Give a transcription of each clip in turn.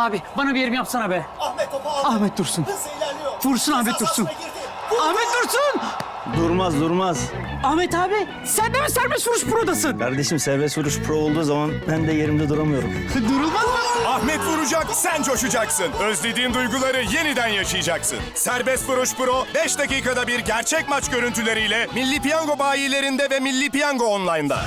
Abi bana bir yerim yapsana be. Ahmet topu aldı. Ahmet Dursun. Hızla ilerliyor. Vursun Ahmet Ceza Dursun. sahasına girdi. Vurdu. Ahmet Dursun! Durmaz durmaz. Ahmet abi sen de mi serbest vuruş prodasın? Kardeşim serbest vuruş pro olduğu zaman ben de yerimde duramıyorum. Durulmaz mı? Ahmet vuracak, sen coşacaksın. Özlediğin duyguları yeniden yaşayacaksın. Serbest Vuruş Pro 5 dakikada bir gerçek maç görüntüleriyle Milli Piyango bayilerinde ve Milli Piyango Online'da.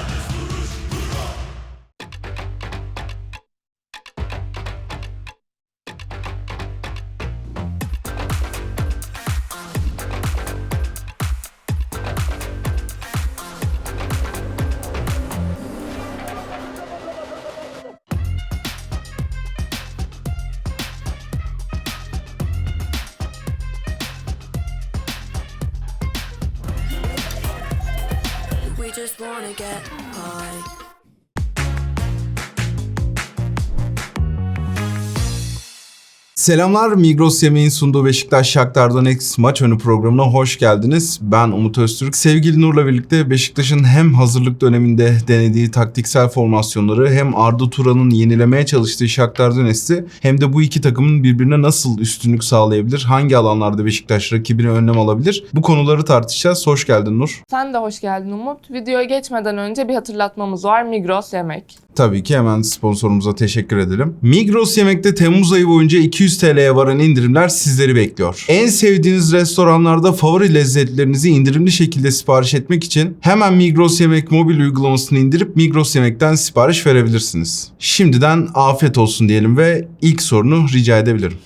Get. Selamlar Migros Yemeğin sunduğu Beşiktaş Shakhtar Donetsk maç önü programına hoş geldiniz. Ben Umut Öztürk. Sevgili Nur'la birlikte Beşiktaş'ın hem hazırlık döneminde denediği taktiksel formasyonları hem Arda Turan'ın yenilemeye çalıştığı Shakhtar Donetsk'i hem de bu iki takımın birbirine nasıl üstünlük sağlayabilir, hangi alanlarda Beşiktaş rakibine önlem alabilir bu konuları tartışacağız. Hoş geldin Nur. Sen de hoş geldin Umut. Videoya geçmeden önce bir hatırlatmamız var. Migros Yemek. Tabii ki hemen sponsorumuza teşekkür edelim. Migros Yemek'te Temmuz ayı boyunca 200 TL'ye varan indirimler sizleri bekliyor. En sevdiğiniz restoranlarda favori lezzetlerinizi indirimli şekilde sipariş etmek için hemen Migros Yemek mobil uygulamasını indirip Migros Yemek'ten sipariş verebilirsiniz. Şimdiden afiyet olsun diyelim ve ilk sorunu rica edebilirim.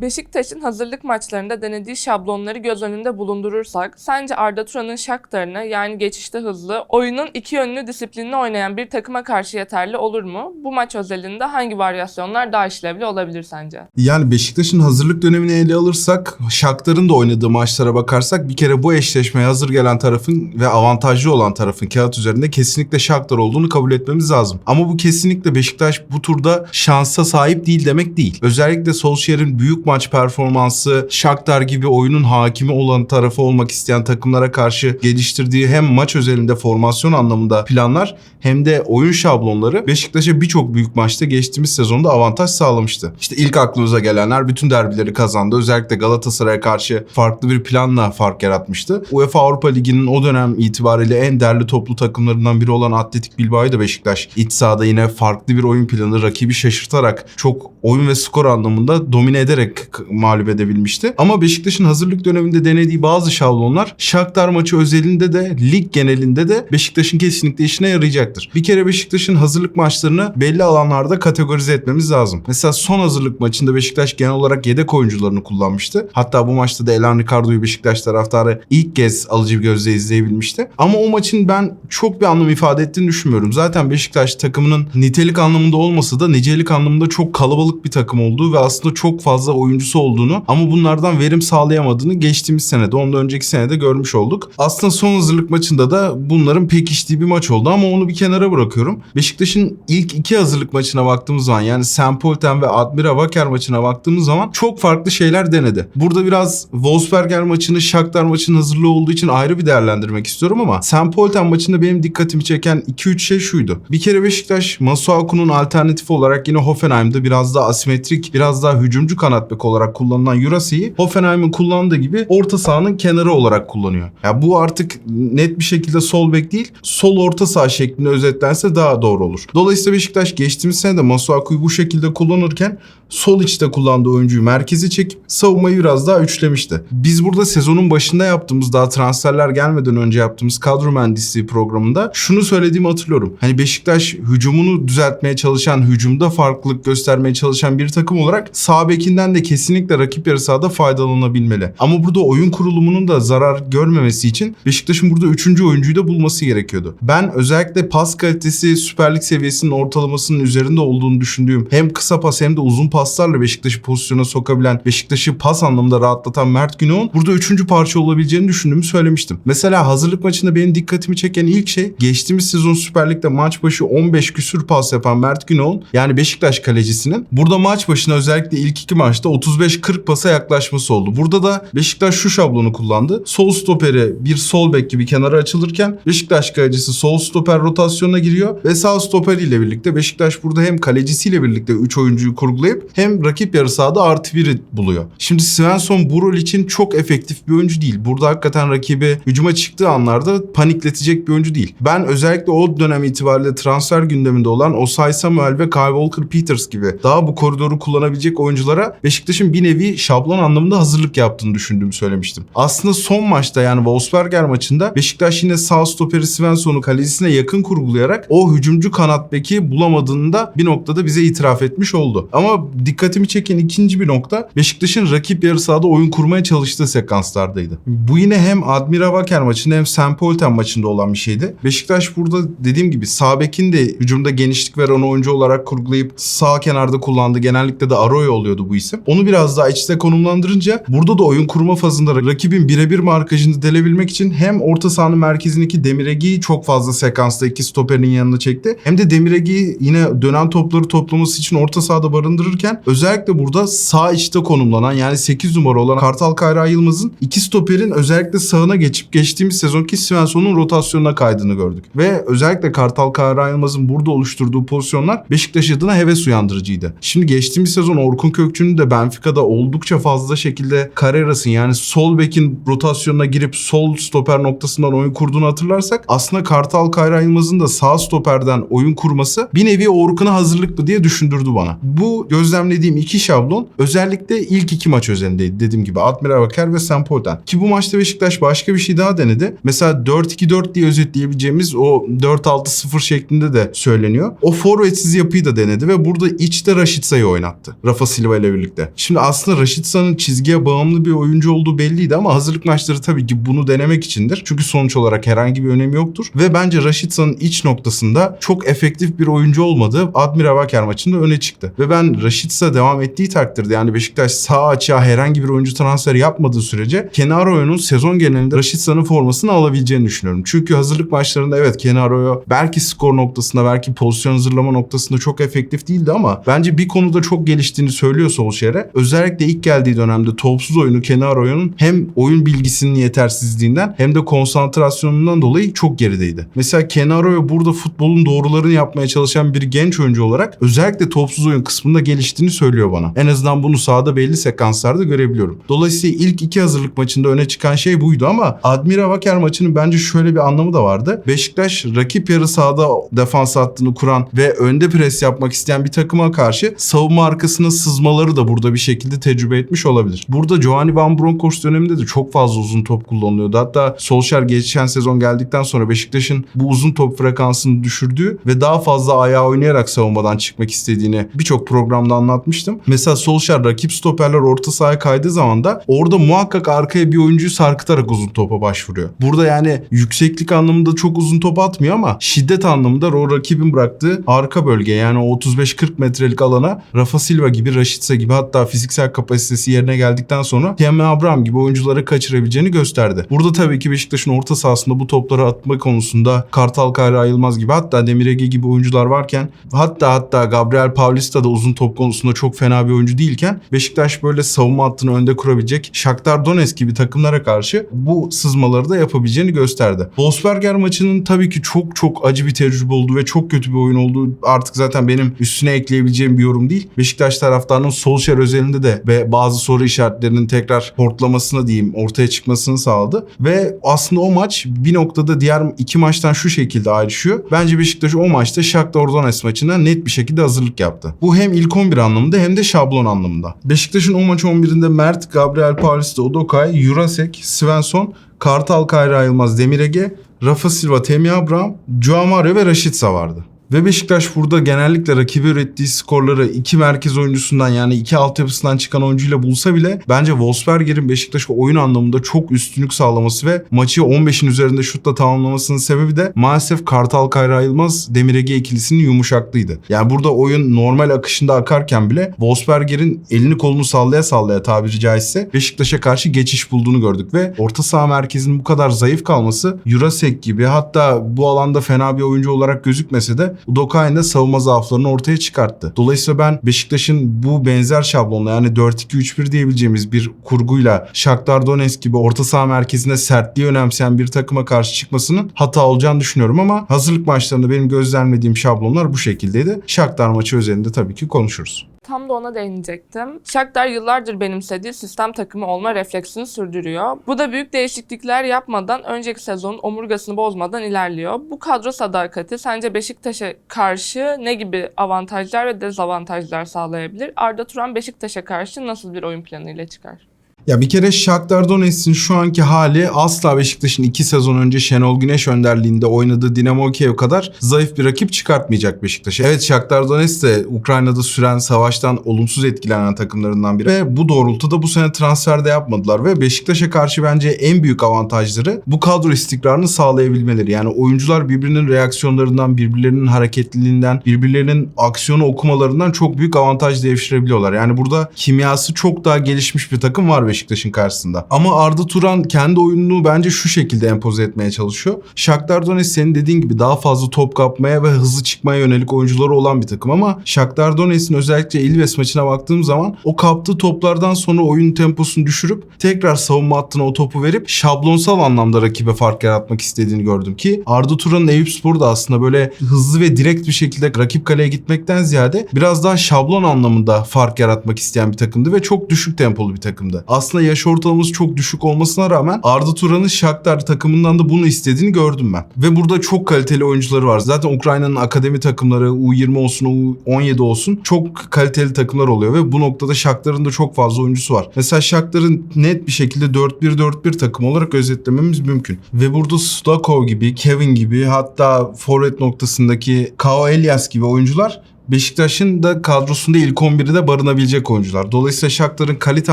Beşiktaş'ın hazırlık maçlarında denediği şablonları göz önünde bulundurursak, sence Arda Turan'ın Shakhtar'ını yani geçişte hızlı, oyunun iki yönlü disiplinini oynayan bir takıma karşı yeterli olur mu? Bu maç özelinde hangi varyasyonlar daha işlevli olabilir sence? Yani Beşiktaş'ın hazırlık dönemini ele alırsak, Shakhtar'ın da oynadığı maçlara bakarsak bir kere bu eşleşmeye hazır gelen tarafın ve avantajlı olan tarafın kağıt üzerinde kesinlikle Shakhtar olduğunu kabul etmemiz lazım. Ama bu kesinlikle Beşiktaş bu turda şansa sahip değil demek değil. Özellikle Solskjaer'in büyük maç performansı, Shakhtar gibi oyunun hakimi olan tarafı olmak isteyen takımlara karşı geliştirdiği hem maç özelinde formasyon anlamında planlar hem de oyun şablonları Beşiktaş'a birçok büyük maçta geçtiğimiz sezonda avantaj sağlamıştı. İşte ilk aklımıza gelenler bütün derbileri kazandı. Özellikle Galatasaray'a karşı farklı bir planla fark yaratmıştı. UEFA Avrupa Ligi'nin o dönem itibariyle en derli toplu takımlarından biri olan Atletik Bilbao'yu da Beşiktaş iç sahada yine farklı bir oyun planı rakibi şaşırtarak çok oyun ve skor anlamında domine ederek mağlup edebilmişti. Ama Beşiktaş'ın hazırlık döneminde denediği bazı şablonlar Shakhtar maçı özelinde de lig genelinde de Beşiktaş'ın kesinlikle işine yarayacaktır. Bir kere Beşiktaş'ın hazırlık maçlarını belli alanlarda kategorize etmemiz lazım. Mesela son hazırlık maçında Beşiktaş genel olarak yedek oyuncularını kullanmıştı. Hatta bu maçta da Elan Ricardo'yu Beşiktaş taraftarı ilk kez alıcı bir gözle izleyebilmişti. Ama o maçın ben çok bir anlam ifade ettiğini düşünmüyorum. Zaten Beşiktaş takımının nitelik anlamında olmasa da nicelik anlamında çok kalabalık bir takım olduğu ve aslında çok fazla oyuncusu olduğunu ama bunlardan verim sağlayamadığını geçtiğimiz senede, ondan önceki senede görmüş olduk. Aslında son hazırlık maçında da bunların pekiştiği bir maç oldu ama onu bir kenara bırakıyorum. Beşiktaş'ın ilk iki hazırlık maçına baktığımız zaman yani St. Polten ve Admira Wacker maçına baktığımız zaman çok farklı şeyler denedi. Burada biraz Wolfsberger maçını, Shakhtar maçının hazırlığı olduğu için ayrı bir değerlendirmek istiyorum ama St. Polten maçında benim dikkatimi çeken 2-3 şey şuydu. Bir kere Beşiktaş Masuaku'nun alternatifi olarak yine Hoffenheim'de biraz daha asimetrik, biraz daha hücumcu kanat bek olarak kullanılan Jurasi'yi Hoffenheim'in kullandığı gibi orta sahanın kenarı olarak kullanıyor. Ya bu artık net bir şekilde sol bek değil, sol orta saha şeklinde özetlense daha doğru olur. Dolayısıyla Beşiktaş geçtiğimiz sene de Masuaku'yu bu şekilde kullanırken sol içte kullandığı oyuncuyu merkeze çekip savunmayı biraz daha üçlemişti. Biz burada sezonun başında yaptığımız daha transferler gelmeden önce yaptığımız kadro mühendisliği programında şunu söylediğimi hatırlıyorum. Hani Beşiktaş hücumunu düzeltmeye çalışan, hücumda farklılık göstermeye çalışan bir takım olarak sağ bekinden de kesinlikle rakip yarı sahada faydalanabilmeli. Ama burada oyun kurulumunun da zarar görmemesi için Beşiktaş'ın burada üçüncü oyuncuyu da bulması gerekiyordu. Ben özellikle pas kalitesi Süper Lig seviyesinin ortalamasının üzerinde olduğunu düşündüğüm hem kısa pas hem de uzun paslarla Beşiktaş'ı pozisyona sokabilen, Beşiktaş'ı pas anlamında rahatlatan Mert Günok'un burada üçüncü parça olabileceğini düşündüğümü söylemiştim. Mesela hazırlık maçında benim dikkatimi çeken ilk şey geçtiğimiz sezon Süper Lig'de maç başı 15 küsür pas yapan Mert Günok'un yani Beşiktaş kalecisinin Burada maç başına özellikle ilk iki maçta 35-40 pasa yaklaşması oldu. Burada da Beşiktaş şu şablonu kullandı. Sol stoperi bir sol bek gibi kenara açılırken Beşiktaş kalecisi sol stoper rotasyonuna giriyor ve sağ stoper ile birlikte Beşiktaş burada hem kalecisiyle birlikte 3 oyuncuyu kurgulayıp hem rakip yarı sahada artı 1'i buluyor. Şimdi Svensson bu rol için çok efektif bir oyuncu değil. Burada hakikaten rakibi hücuma çıktığı anlarda panikletecek bir oyuncu değil. Ben özellikle o dönem itibariyle transfer gündeminde olan Osay Samuel ve Kyle Walker Peters gibi daha bu koridoru kullanabilecek oyunculara Beşiktaş'ın bir nevi şablon anlamında hazırlık yaptığını düşündüğümü söylemiştim. Aslında son maçta yani Wolfsberger maçında Beşiktaş yine sağ stoperi Svensson'u kalecisine yakın kurgulayarak o hücumcu kanat beki bulamadığını da bir noktada bize itiraf etmiş oldu. Ama dikkatimi çeken ikinci bir nokta Beşiktaş'ın rakip yarı sahada oyun kurmaya çalıştığı sekanslardaydı. Bu yine hem Admira Wacker maçında hem St. Polten maçında olan bir şeydi. Beşiktaş burada dediğim gibi sağ bekin de hücumda genişlik veren oyuncu olarak kurgulayıp sağ kenarda kullandı. Genellikle de Arroyo oluyordu bu isim. Onu biraz daha içte konumlandırınca burada da oyun kurma fazında rakibin birebir markajını delebilmek için hem orta sahanın merkezindeki Demiregi'yi çok fazla sekansta iki stoperin yanına çekti. Hem de Demiregi'yi yine dönen topları toplaması için orta sahada barındırırken özellikle burada sağ içte konumlanan yani 8 numara olan Kartal Kayra Yılmaz'ın iki stoperin özellikle sağına geçip geçtiğimiz sezonki Svensson'un rotasyonuna kaydığını gördük. Ve özellikle Kartal Kayra Yılmaz'ın burada oluşturduğu pozisyonlar Beşiktaş adına heves uyandırıcıydı. Şimdi geçtiğimiz sezon Orkun Kökçü'nün de Benfica'da oldukça fazla şekilde Carreras'ın yani sol bekin rotasyonuna girip sol stoper noktasından oyun kurduğunu hatırlarsak aslında Kartal Kayra Yılmaz'ın da sağ stoperden oyun kurması bir nevi Orkun'a hazırlıklı diye düşündürdü bana. Bu gözlemlediğim iki şablon özellikle ilk iki maç özelindeydi dediğim gibi Admiral Baker ve Sempolten. Ki bu maçta Beşiktaş başka bir şey daha denedi. Mesela 4-2-4 diye özetleyebileceğimiz o 4-6-0 şeklinde de söyleniyor. O forvetsiz yapıyı da denedi ve burada içte Raşitsa'yı oynattı. Rafa Silva ile birlikte. Şimdi aslında Raşitsa'nın çizgiye bağımlı bir oyuncu olduğu belliydi ama hazırlık maçları tabii ki bunu denemek içindir. Çünkü sonuç olarak herhangi bir önemi yoktur. Ve bence Raşitsa'nın iç noktasında çok efektif bir oyuncu olmadığı Admira Baker maçında öne çıktı. Ve ben Raşitsa devam ettiği takdirde yani Beşiktaş sağ açığa herhangi bir oyuncu transferi yapmadığı sürece Kenaroyo'nun sezon genelinde Raşitsa'nın formasını alabileceğini düşünüyorum. Çünkü hazırlık maçlarında evet Kenaroyo belki skor noktasında belki pozisyon hazırlama noktasında çok efektif değildi ama bence bir konuda çok geliştiğini söylüyor Solskjaer'e. Özellikle ilk geldiği dönemde topsuz oyunu Kenaroyo'nun hem oyun bilgisinin yetersizliğinden hem de konsantrasyonundan dolayı çok gerideydi. Mesela Kenaroyo burada futbolun doğrularını yapmaya çalışan bir genç oyuncu olarak özellikle topsuz oyun kısmında geliştiğini söylüyor bana. En azından bunu sahada belli sekanslarda görebiliyorum. Dolayısıyla ilk iki hazırlık maçında öne çıkan şey buydu ama Admira Wacker maçının bence şöyle bir anlamı da vardı. Beşiktaş rakip yarı sahada defans hattını kuran ve önde pres yapmak isteyen bir takıma karşı savunma arkasına sızmaları da burada bir şekilde tecrübe etmiş olabilir. Burada Giovanni Van Bronckhorst döneminde de çok fazla uzun top kullanılıyordu. Hatta Solskjaer geçen sezon geldikten sonra Beşiktaş'ın bu uzun top frekansını düşürdüğü ve daha fazla ayağa oynayarak savunmadan çıkmak istediğini birçok programda anlatmıştım. Mesela Solskjaer rakip stoperler orta sahaya kaydığı zaman da orada muhakkak arkaya bir oyuncuyu sarkıtarak uzun topa başvuruyor. Burada yani yükseklik anlamında çok uzun top atmıyor ama şiddet anlamında o rakibin bıraktığı arka bölge yani o 35-40 metrelik alana Rafa Silva gibi, Raşitsa gibi hatta fiziksel kapasitesi yerine geldikten sonra Temi Abraham gibi oyuncuları kaçırabileceğini gösterdi. Burada tabii ki Beşiktaş'ın orta sahasında bu topları atma konusunda Kartal Kayra Ayılmaz gibi hatta Demiregi gibi oyuncular varken hatta hatta Gabriel Paulista da uzun top konusunda çok fena bir oyuncu değilken Beşiktaş böyle savunma hattını önde kurabilecek Shakhtar Donetsk gibi takımlara karşı bu sızmaları da yapabileceğini gösterdi. Wolfsberger maçının tabii ki çok çok acı bir tecrübe olduğu ve çok kötü bir oyun olduğu artık zaten benim üstüne ekleyebileceğim bir yorum değil. Beşiktaş taraftarının Solskjaer özelinde de ve bazı soru işaretlerinin tekrar portlamasına diyeyim ortaya çıkmasını sağladı. Ve aslında o maç bir noktada diğer iki maçtan şu şekilde ayrışıyor. Bence Beşiktaş o maçta Shakhtar Donetsk maçına net bir şekilde hazırlık yaptı. Bu hem ilk 11 anlamında hem de şablon anlamında. Beşiktaş'ın o maç 11'inde Mert, Gabriel Paulista, Odokay, Jurasek, Svensson, Kartal Kayra Yılmaz, Demirege, Rafa Silva, Temi Abraham, Joao Mario ve Raşitsa vardı. Ve Beşiktaş burada genellikle rakibi ürettiği skorları iki merkez oyuncusundan yani iki altyapısından çıkan oyuncuyla bulsa bile bence Wolfsberger'in Beşiktaş'a oyun anlamında çok üstünlük sağlaması ve maçı 15'in üzerinde şutla tamamlamasının sebebi de maalesef Kartal Kayra Yılmaz Demirege ikilisinin yumuşaklığıydı. Yani burada oyun normal akışında akarken bile Wolfsberger'in elini kolunu sallaya sallaya tabiri caizse Beşiktaş'a karşı geçiş bulduğunu gördük ve orta saha merkezinin bu kadar zayıf kalması Jurasek gibi hatta bu alanda fena bir oyuncu olarak gözükmese de Udokay'ın da savunma zaaflarını ortaya çıkarttı. Dolayısıyla ben Beşiktaş'ın bu benzer şablonla yani 4-2-3-1 diyebileceğimiz bir kurguyla Shakhtar Donetsk gibi orta saha merkezinde sertliği önemseyen bir takıma karşı çıkmasının hata olacağını düşünüyorum ama hazırlık maçlarında benim gözlemlediğim şablonlar bu şekildeydi. Shakhtar maçı üzerinde tabii ki konuşuruz. Tam da ona değinecektim. Shakhtar yıllardır benimsediği sistem takımı olma refleksini sürdürüyor. Bu da büyük değişiklikler yapmadan önceki sezonun omurgasını bozmadan ilerliyor. Bu kadro sadakati sence Beşiktaş'a karşı ne gibi avantajlar ve dezavantajlar sağlayabilir? Arda Turan Beşiktaş'a karşı nasıl bir oyun planıyla çıkar? Ya bir kere Shakhtar Donetsk'in şu anki hali asla Beşiktaş'ın iki sezon önce Şenol Güneş önderliğinde oynadığı Dinamo Kiev kadar zayıf bir rakip çıkartmayacak Beşiktaş'a. Evet Shakhtar Donetsk de Ukrayna'da süren savaştan olumsuz etkilenen takımlarından biri ve bu doğrultuda bu sene transferde yapmadılar ve Beşiktaş'a karşı bence en büyük avantajları bu kadro istikrarını sağlayabilmeleri. Yani oyuncular birbirinin reaksiyonlarından, birbirlerinin hareketliliğinden, birbirlerinin aksiyonu okumalarından çok büyük avantaj devşirebiliyorlar. Yani burada kimyası çok daha gelişmiş bir takım var Beşiktaş'ın karşısında. Ama Arda Turan kendi oyununu bence şu şekilde empoze etmeye çalışıyor. Shakhtar Donetsk senin dediğin gibi daha fazla top kapmaya ve hızlı çıkmaya yönelik oyuncuları olan bir takım ama Shakhtar Donetsk'in özellikle Ilves maçına baktığım zaman o kaptığı toplardan sonra oyun temposunu düşürüp tekrar savunma hattına o topu verip şablonsal anlamda rakibe fark yaratmak istediğini gördüm ki Arda Turan'ın Eyüpspor da aslında böyle hızlı ve direkt bir şekilde rakip kaleye gitmekten ziyade biraz daha şablon anlamında fark yaratmak isteyen bir takımdı ve çok düşük tempolu bir takımdı. Aslında yaş ortalaması çok düşük olmasına rağmen Arda Turan'ın Shakhtar takımından da bunu istediğini gördüm ben. Ve burada çok kaliteli oyuncuları var. Zaten Ukrayna'nın akademi takımları U20 olsun U17 olsun çok kaliteli takımlar oluyor ve bu noktada Shakhtar'ın da çok fazla oyuncusu var. Mesela Shakhtar'ın net bir şekilde 4-1-4-1 takım olarak özetlememiz mümkün. Ve burada Sudakov gibi, Kevin gibi hatta forvet noktasındaki Kao Elias gibi oyuncular Beşiktaş'ın da kadrosunda ilk 11'de barınabilecek oyuncular. Dolayısıyla Shakhtar'ın kalite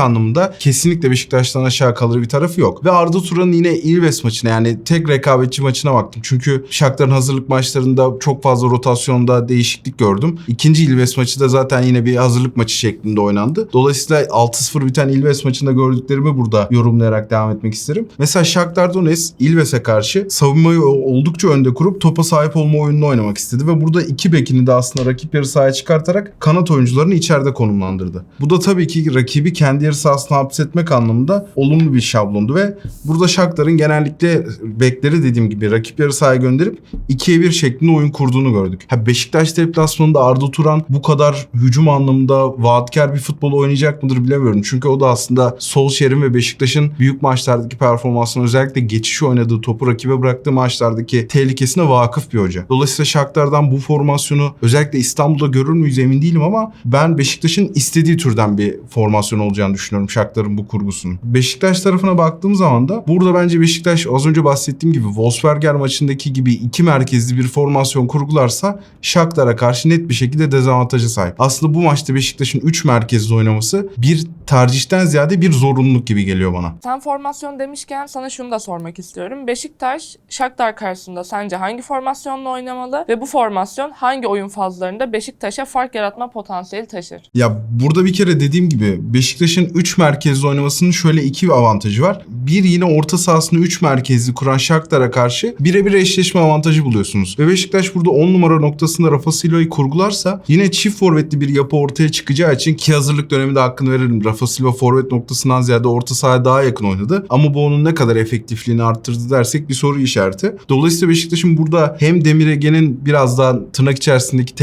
anlamında kesinlikle Beşiktaş'tan aşağı kalır bir tarafı yok. Ve Arda Turan'ın yine Ilves maçına yani tek rekabetçi maçına baktım. Çünkü Shakhtar'ın hazırlık maçlarında çok fazla rotasyonda değişiklik gördüm. İkinci Ilves maçı da zaten yine bir hazırlık maçı şeklinde oynandı. Dolayısıyla 6-0 biten Ilves maçında gördüklerimi burada yorumlayarak devam etmek isterim. Mesela Shakhtar Donetsk Ilves'e karşı savunmayı oldukça önde kurup topa sahip olma oyununu oynamak istedi ve burada iki bekini de aslında rakip yarı sahaya çıkartarak kanat oyuncularını içeride konumlandırdı. Bu da tabii ki rakibi kendi yarı sahasına hapsetmek anlamında olumlu bir şablondu ve burada Shakhtar'ın genellikle bekleri dediğim gibi rakip yarı sahaya gönderip 2'ye 1 şeklinde oyun kurduğunu gördük. Ha Beşiktaş deplasmanında Arda Turan bu kadar hücum anlamında vaatkar bir futbol oynayacak mıdır bilemiyorum. Çünkü o da aslında Solskjaer'in ve Beşiktaş'ın büyük maçlardaki performansına özellikle geçiş oynadığı topu rakibe bıraktığı maçlardaki tehlikesine vakıf bir hoca. Dolayısıyla Shakhtar'dan bu formasyonu özellikle İstanbul'da görür müyüz emin değilim ama ben Beşiktaş'ın istediği türden bir formasyon olacağını düşünüyorum Shakhtar'ın bu kurgusunun. Beşiktaş tarafına baktığım zaman da burada bence Beşiktaş az önce bahsettiğim gibi Wolfsberger maçındaki gibi iki merkezli bir formasyon kurgularsa Shakhtar'a karşı net bir şekilde dezavantaja sahip. Aslında bu maçta Beşiktaş'ın 3 merkezli oynaması bir tercihten ziyade bir zorunluluk gibi geliyor bana. Sen formasyon demişken sana şunu da sormak istiyorum. Beşiktaş, Shakhtar karşısında sence hangi formasyonla oynamalı ve bu formasyon hangi oyun fazlarında Beşiktaş'a fark yaratma potansiyeli taşır? Ya burada bir kere dediğim gibi Beşiktaş'ın 3 merkezli oynamasının şöyle iki avantajı var. Bir yine orta sahasını 3 merkezli kuran Shakhtar'a karşı birebir eşleşme avantajı buluyorsunuz. Ve Beşiktaş burada 10 numara noktasında Rafa Silva'yı kurgularsa yine çift forvetli bir yapı ortaya çıkacağı için ki hazırlık döneminde hakkını verelim. Rafa Silva forvet noktasından ziyade orta sahaya daha yakın oynadı. Ama bu onun ne kadar efektifliğini arttırdı dersek bir soru işareti. Dolayısıyla Beşiktaş'ın burada hem Demir Ege'nin biraz daha tırnak içerisindeki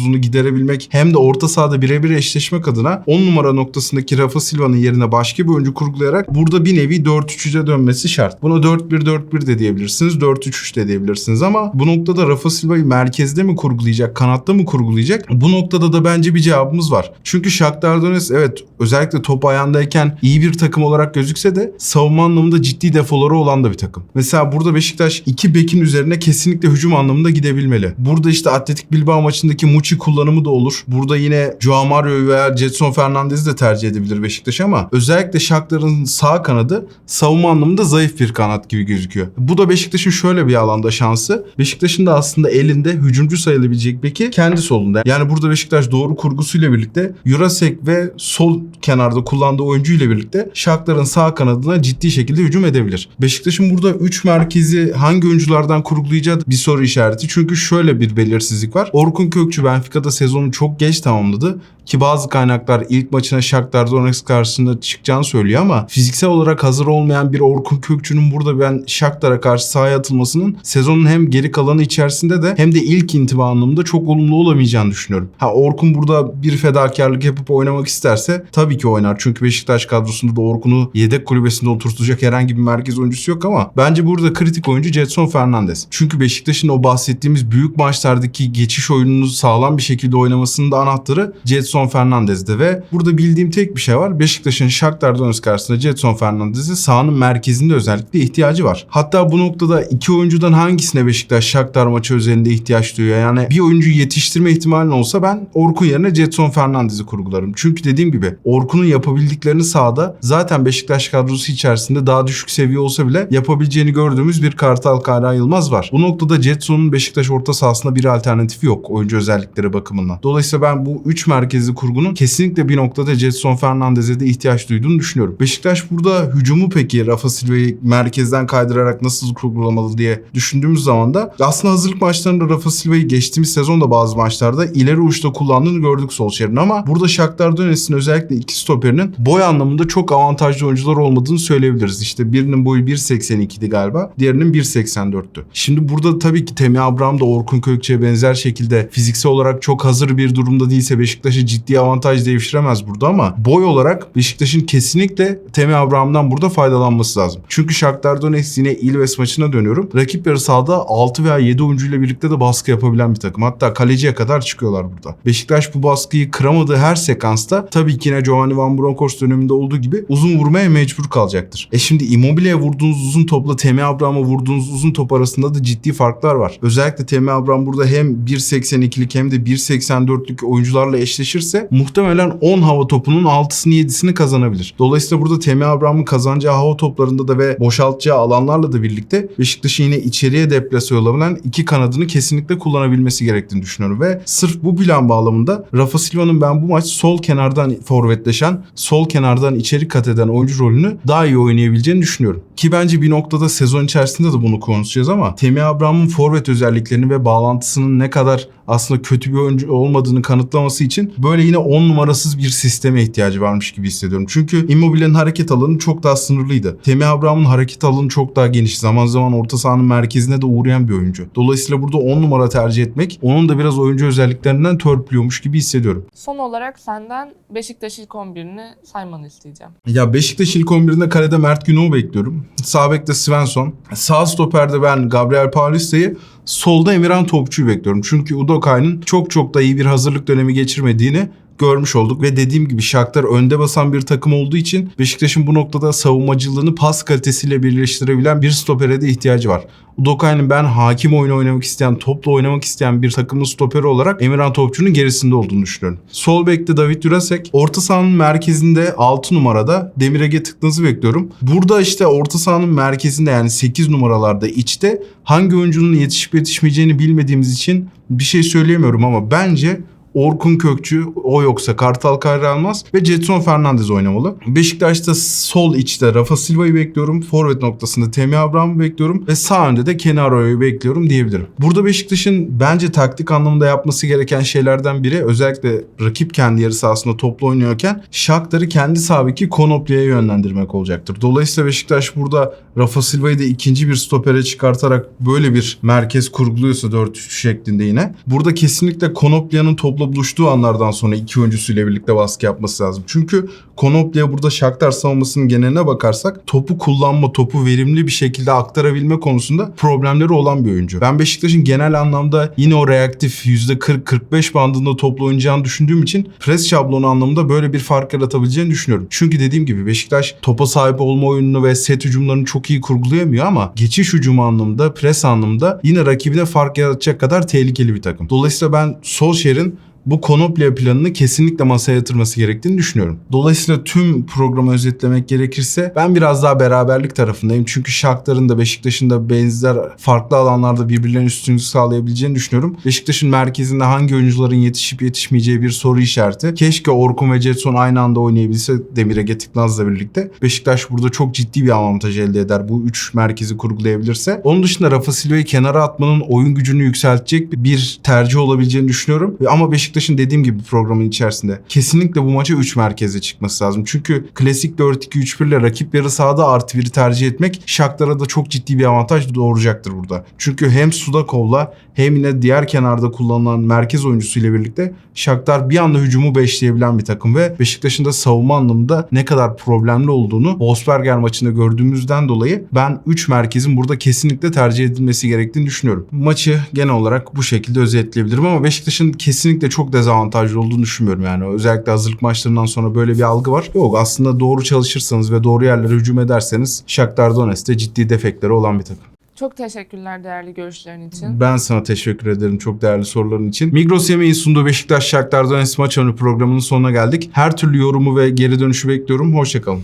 temposuzluğunu giderebilmek hem de orta sahada birebir eşleşmek adına 10 numara noktasındaki Rafa Silva'nın yerine başka bir oyuncu kurgulayarak burada bir nevi 4-3'e dönmesi şart. Buna 4-1-4-1 de diyebilirsiniz, 4-3-3 de diyebilirsiniz ama bu noktada Rafa Silva'yı merkezde mi kurgulayacak, kanatta mı kurgulayacak? Bu noktada da bence bir cevabımız var. Çünkü Shakhtar Donetsk evet özellikle top ayağındayken iyi bir takım olarak gözükse de savunma anlamında ciddi defoları olan da bir takım. Mesela burada Beşiktaş iki bekin üzerine kesinlikle hücum anlamında gidebilmeli. Burada işte Atletik Bilbao maçındaki Muçi içi kullanımı da olur. Burada yine Joao Mario'yu veya Jetson Fernandez'i de tercih edebilir Beşiktaş ama özellikle Shakhtar'ın sağ kanadı savunma anlamında zayıf bir kanat gibi gözüküyor. Bu da Beşiktaş'ın şöyle bir alanda şansı. Beşiktaş'ın da aslında elinde hücumcu sayılabilecek beki kendi solunda. Yani burada Beşiktaş doğru kurgusuyla birlikte Jurasek ve sol kenarda kullandığı oyuncu ile birlikte Shakhtar'ın sağ kanadına ciddi şekilde hücum edebilir. Beşiktaş'ın burada 3 merkezi hangi oyunculardan kurgulayacağı bir soru işareti. Çünkü şöyle bir belirsizlik var. Orkun Kökçü Benfica'da sezonu çok geç tamamladı ki bazı kaynaklar ilk maçına Shakhtar Donetsk karşısında çıkacağını söylüyor ama fiziksel olarak hazır olmayan bir Orkun Kökçü'nün burada ben Shakhtar'a karşı sahaya atılmasının sezonun hem geri kalanı içerisinde de hem de ilk intiba anlamında çok olumlu olamayacağını düşünüyorum. Ha Orkun burada bir fedakarlık yapıp oynamak isterse tabii ki oynar. Çünkü Beşiktaş kadrosunda da Orkun'u yedek kulübesinde oturtacak herhangi bir merkez oyuncusu yok ama bence burada kritik oyuncu Jetson Fernandez. Çünkü Beşiktaş'ın o bahsettiğimiz büyük maçlardaki geçiş oyununu sağlam bir şekilde oynamasının da anahtarı Jetson Fernandez'de ve burada bildiğim tek bir şey var. Beşiktaş'ın Shakhtar Donetsk karşısında Jetson Fernandez'e sahanın merkezinde özellikle ihtiyacı var. Hatta bu noktada iki oyuncudan hangisine Beşiktaş Shakhtar maçı özelinde ihtiyaç duyuyor? Yani bir oyuncuyu yetiştirme ihtimalin olsa ben Orkun yerine Jetson Fernandez'i kurgularım. Çünkü dediğim gibi Orkun'un yapabildiklerini sahada zaten Beşiktaş kadrosu içerisinde daha düşük seviye olsa bile yapabileceğini gördüğümüz bir Kartal Kara Yılmaz var. Bu noktada Jetson'un Beşiktaş orta sahasında bir alternatifi yok oyuncu özellikleri bakımından. Dolayısıyla ben bu 3 merkezli kurgunun kesinlikle bir noktada Jetson Fernandez'e de ihtiyaç duyduğunu düşünüyorum. Beşiktaş burada hücumu peki Rafa Silva'yı merkezden kaydırarak nasıl kurgulamalı diye düşündüğümüz zaman da aslında hazırlık maçlarında Rafa Silva'yı geçtiğimiz sezonda bazı maçlarda ileri uçta kullandığını gördük Solskjaer'in ama burada Shakhtar Donetsk'in özellikle iki stoperinin boy anlamında çok avantajlı oyuncular olmadığını söyleyebiliriz. İşte birinin boyu 1.82'di galiba, diğerinin 1.84'tü. Şimdi burada tabii ki Temi Abraham da Orkun Kökçe'ye benzer şekilde fiziksel olarak çok hazır bir durumda değilse Beşiktaş'a ciddi avantaj devşiremez burada ama boy olarak Beşiktaş'ın kesinlikle Temi Abraham'dan burada faydalanması lazım. Çünkü Shakhtar Donetsk yine Ilves maçına dönüyorum. Rakip yarı sahada 6 veya 7 oyuncuyla birlikte de baskı yapabilen bir takım. Hatta kaleciye kadar çıkıyorlar burada. Beşiktaş bu baskıyı kıramadığı her sekansta tabii ki yine Giovanni Van Bronckhorst döneminde olduğu gibi uzun vurmaya mecbur kalacaktır. E şimdi Immobile'ye vurduğunuz uzun topla Temi Abraham'a vurduğunuz uzun top arasında da ciddi farklar var. Özellikle Temi Abraham burada hem 1.82'lik hem de 1.84'lük oyuncularla eşleşirse muhtemelen 10 hava topunun 6'sını 7'sini kazanabilir. Dolayısıyla burada Temi Abraham'ın kazanacağı hava toplarında da ve boşaltacağı alanlarla da birlikte Beşiktaş'ın yine içeriye deplase olabilen iki kanadını kesinlikle kullanabilmesi gerektiğini düşünüyorum ve sırf bu plan bağlamında Rafa Silva'nın ben bu maç sol kenardan forvetleşen, sol kenardan içeri kat eden oyuncu rolünü daha iyi oynayabileceğini düşünüyorum. Ki bence bir noktada sezon içerisinde de bunu konuşacağız ama Temi Abraham'ın forvet özelliklerini ve bağlantısının ne kadar aslında kötü bir oyuncu olmadığını kanıtlaması için böyle yine 10 numarasız bir sisteme ihtiyacı varmış gibi hissediyorum. Çünkü Immobile'nin hareket alanı çok daha sınırlıydı. Temi Abraham'ın hareket alanı çok daha geniş. Zaman zaman orta sahanın merkezine de uğrayan bir oyuncu. Dolayısıyla burada 10 numara tercih etmek onun da biraz oyuncu özelliklerinden törpülüyormuş gibi hissediyorum. Son olarak senden Beşiktaş ilk 11'ini saymanı isteyeceğim. Ya Beşiktaş ilk 11'inde kalede Mert Günok'u bekliyorum. Sağ bekte Svensson. Sağ stoperde ben Gabriel Paulista'yı solda Emirhan Topçu'yu bekliyorum. Çünkü Udokay'ın çok çok da iyi bir hazırlık dönemi geçirmediğini görmüş olduk ve dediğim gibi Shakhtar önde basan bir takım olduğu için Beşiktaş'ın bu noktada savunmacılığını pas kalitesiyle birleştirebilen bir stopere de ihtiyacı var. Udokay'ın ben hakim oyunu oynamak isteyen, topla oynamak isteyen bir takımın stoperi olarak Emirhan Topçu'nun gerisinde olduğunu düşünüyorum. Sol bekte David Jurasek, orta sahanın merkezinde 6 numarada Demir Ege Tıknaz'ı bekliyorum. Burada işte orta sahanın merkezinde yani 8 numaralarda içte hangi oyuncunun yetişip yetişmeyeceğini bilmediğimiz için bir şey söyleyemiyorum ama bence Orkun Kökçü, o yoksa Kartal Kayralmaz ve Jetson Fernandez oynamalı. Beşiktaş'ta sol içte Rafa Silva'yı bekliyorum. Forvet noktasında Temi Abraham'ı bekliyorum. Ve sağ önde de Kenaro'yu bekliyorum diyebilirim. Burada Beşiktaş'ın bence taktik anlamında yapması gereken şeylerden biri özellikle rakip kendi yarı sahasında toplu oynuyorken Shakhtar'ı kendi sahabeki Konopli'ye yönlendirmek olacaktır. Dolayısıyla Beşiktaş burada Rafa Silva'yı da ikinci bir stopere çıkartarak böyle bir merkez kurguluyorsa 4-3 şeklinde yine. Burada kesinlikle Konoplia'nın topla buluştuğu anlardan sonra iki oyuncusuyla birlikte baskı yapması lazım. Çünkü Konoplia burada Shakhtar savunmasının geneline bakarsak topu kullanma, topu verimli bir şekilde aktarabilme konusunda problemleri olan bir oyuncu. Ben Beşiktaş'ın genel anlamda yine o reaktif %40-45 bandında toplu oynayacağını düşündüğüm için pres şablonu anlamında böyle bir fark yaratabileceğini düşünüyorum. Çünkü dediğim gibi Beşiktaş topa sahip olma oyununu ve set hücumlarını çok iyi kurgulayamıyor ama geçiş hücumu anlamında, pres anlamında yine rakibine fark yaratacak kadar tehlikeli bir takım. Dolayısıyla ben Solskjaer'in bu Konoplia planını kesinlikle masaya yatırması gerektiğini düşünüyorum. Dolayısıyla tüm programı özetlemek gerekirse ben biraz daha beraberlik tarafındayım. Çünkü Shakhtar'ın da Beşiktaş'ın da benzer farklı alanlarda birbirlerine üstünlük sağlayabileceğini düşünüyorum. Beşiktaş'ın merkezinde hangi oyuncuların yetişip yetişmeyeceği bir soru işareti. Keşke Orkun ve Jetson aynı anda oynayabilse Demir Ege Tıknaz'la birlikte. Beşiktaş burada çok ciddi bir avantaj elde eder. Bu üç merkezi kurgulayabilirse. Onun dışında Rafa Silva'yı kenara atmanın oyun gücünü yükseltecek bir tercih olabileceğini düşünüyorum. Ama Beşiktaş'ın dediğim gibi programın içerisinde kesinlikle bu maça 3 merkeze çıkması lazım. Çünkü klasik 4-2-3-1 ile rakip yarı sahada artı 1'i tercih etmek Shakhtar'a da çok ciddi bir avantaj doğuracaktır burada. Çünkü hem Sudakov'la hem yine diğer kenarda kullanılan merkez oyuncusuyla birlikte Shakhtar bir anda hücumu beşleyebilen bir takım ve Beşiktaş'ın da savunma anlamında ne kadar problemli olduğunu Wolfsberger maçında gördüğümüzden dolayı ben 3 merkezin burada kesinlikle tercih edilmesi gerektiğini düşünüyorum. Maçı genel olarak bu şekilde özetleyebilirim ama Beşiktaş'ın kesinlikle çok dezavantajlı olduğunu düşünmüyorum yani. Özellikle hazırlık maçlarından sonra böyle bir algı var. Yok aslında doğru çalışırsanız ve doğru yerlere hücum ederseniz Shakhtar Donetsk'te ciddi defekleri olan bir takım. Çok teşekkürler değerli görüşlerin için. Ben sana teşekkür ederim çok değerli soruların için. Migros Yemeği sunduğu Beşiktaş Shakhtar Donetsk maç önü programının sonuna geldik. Her türlü yorumu ve geri dönüşü bekliyorum. Hoşçakalın.